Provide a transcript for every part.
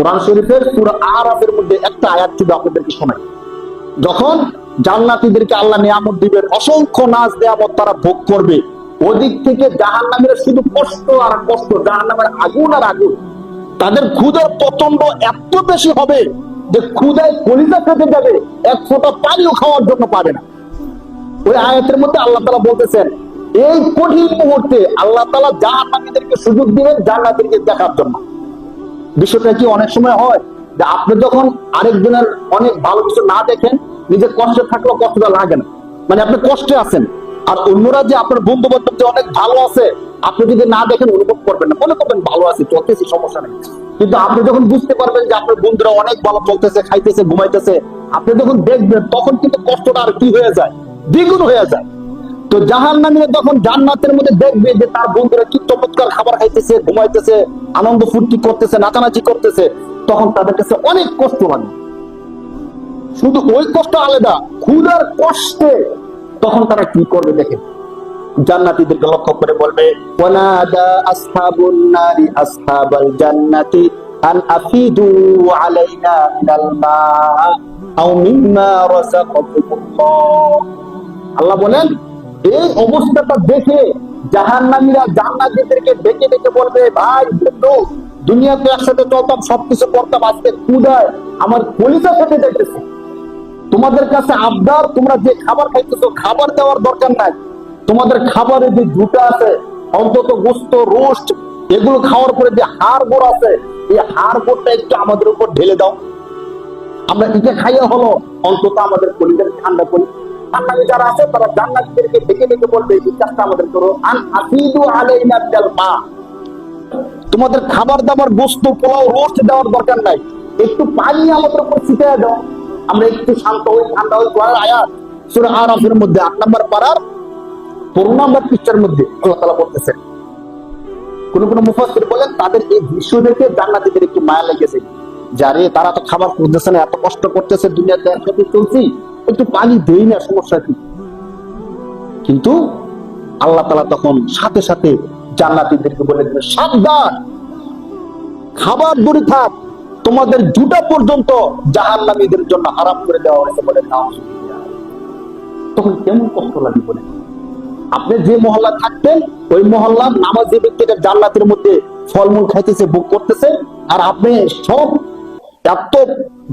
কোরআন শরীফের সূরা আরাফের মধ্যে একটা আয়াত শুধু আপনাদেরকে শোনাই। যখন জান্নাতীদেরকে আল্লাহ নিয়ামত দিবেন, অসংখ্য নাচ নিয়ামত তারা ভোগ করবে। ওদিক থেকে জাহান্নামের শুধু কষ্ট আর কষ্ট, জাহান্নামের আগুন আর আগুন। তাদের ক্ষুদের প্রচণ্ড এত বেশি হবে যে ক্ষুদায় কলিজা ফেটে যাবে, এক ফোঁটা পানিও খাওয়ার জন্য পাবে না। ওই আয়াতের মধ্যে আল্লাহ তালা বলতেছেন, এই কঠিন মুহূর্তে আল্লাহ তালা জাহান্নামীদেরকে সুযোগ দিবেন জান্নাতীদেরকে দেখার জন্য। বিষয়টা কি অনেক সময় হয়? যে আপনি যখন আরেকজনের অনেক ভালো কিছু না দেখেন, নিজের কষ্টে থাকলেও কষ্টটা লাগে না। মানে আপনি কষ্টে আছেন। আর অন্যরা যে আপনার বন্ধু বান্ধব যে অনেক ভালো আছে, আপনি যদি না দেখেন, অনুভব করবেন না। মনে করবেন, ভালো আছে, চলতেছে, সমস্যা নেই। কিন্তু আপনি যখন বুঝতে পারবেন যে আপনার বন্ধুরা অনেক ভালো চলতেছে, খাইতেছে, ঘুমাইতেছে, আপনি যখন দেখবেন, তখন কিন্তু কষ্টটা আর কি হয়ে যায়? দ্বিগুণ হয়ে যায়। তো জাহান নামীরা যখন জান্নাতের মধ্যে দেখবে যে তার বন্ধুরা কি চমৎকার খাবার খাইতেছে, ঘুমাইতেছে, আনন্দ ফুর্তি করতেছে, নাচানাচি করতেছে, তখন তাদের কাছে অনেক কষ্ট লাগে শুধু ওই কষ্ট আলাদা, ক্ষুধার কষ্টে তখন তারা কি করবে দেখেন জান্নাতীদেরকে লক্ষ্য করে বলবে, ওয়ানাদা আসহাবুন নারি আসহাবাল জান্নাতি আন আফিদু আলাইনা মিনাল মা আও মিম্মা রাযাকাকুমুল্লাহ আল্লাহ বলেন এই অবস্থাটা দেখে জাহান্নামীরা জান্নাতীদেরকে ডেকে ডেকে বলবে, ভাই, বন্ধু, দুনিয়াতে একসাথে চলতাম, সবকিছু করতাম, আজকে ক্ষুধায় আমার কলিজা ফেটে যেতেছে তোমাদের কাছে আবদার, তোমরা যে খাবার খাইতেছো, খাবার দেওয়ার দরকার নাই। তোমাদের খাবারে যে জুটা আছে, অন্তত গোস্ত, রোস্ট, এগুলো খাওয়ার পরে যে হাড় গোড় আছে, এই হাড় গোড়টা একটু আমাদের উপর ঢেলে দাও। আমরা এটা খাইয়া হলো, অন্তত আমাদের কলিদের ঠান্ডা করি। জান্নাতি যারা আছে, তারা ডেকে ডেকে বলবে, এই আমাদের করো। আন আফিদু আলাইনা তোমাদের খাবার দাবার গোস্ত পোলাও, রোস্ট দেওয়ার দরকার নাই। একটু পানি আমাদের উপর ছিটিয়ে দাও। আমরা একটু শান্ত হই, ঠান্ডা হই কোরআন আয়াত। সূরা আরাফের মধ্যে আট নম্বর পারার পনেরো নম্বর পৃষ্ঠার মধ্যে আল্লাহ তাআলা বলতেছেন কোন কোন মুফাসসির বলেন, তাদের এই দৃশ্য দেখে জান্নাতীদের একটু মায়া লেগেছে। যারে তারা তো খাবার খুঁজতেছে না, এত কষ্ট করতেছে দুনিয়াতে একসাথে চলছি একটু পানি দেই না, সমস্যা কি? কিন্তু আল্লাহ তালা তখন সাথে সাথে জান্নাতীদেরকে বলে দেবে সাবধান, খাবার দূরে থাক, তোমাদের জুটা পর্যন্ত জাহান্নামীদের জন্য হারাম করে দেওয়া হয়েছে বলে নাও তখন কেমন কষ্ট লাগে বলে। আপনি যে মহল্লা থাকতেন, ওই মহল্লার নামাজি ব্যক্তিটা জান্নাতের মধ্যে ফলমূল খাইতেছে, ভোগ করতেছে, আর আপনি সব এত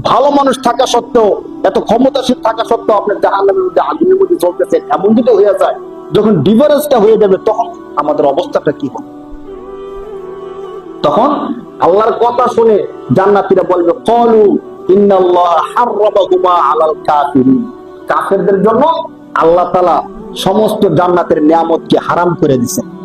ভালো মানুষ থাকা সত্ত্বেও এত ক্ষমতাশীল থাকা সত্ত্বেও আপনার জাহান্নামের মধ্যে আগুনের মধ্যে চলতেছে এমন যদি হয়ে যায়, যখন ডিফারেন্সটা হয়ে যাবে, তখন আমাদের অবস্থাটা কি হবে? তখন আল্লাহর কথা শুনে জান্নাতীরা বলবে, কলু ইন্নাল্লাহ হাররামাহুমা আলাল কাফিরিন। কাফেরদের জন্য আল্লাহ তাআলা সমস্ত জান্নাতের নিয়ামতকে হারাম করে দিয়েছেন।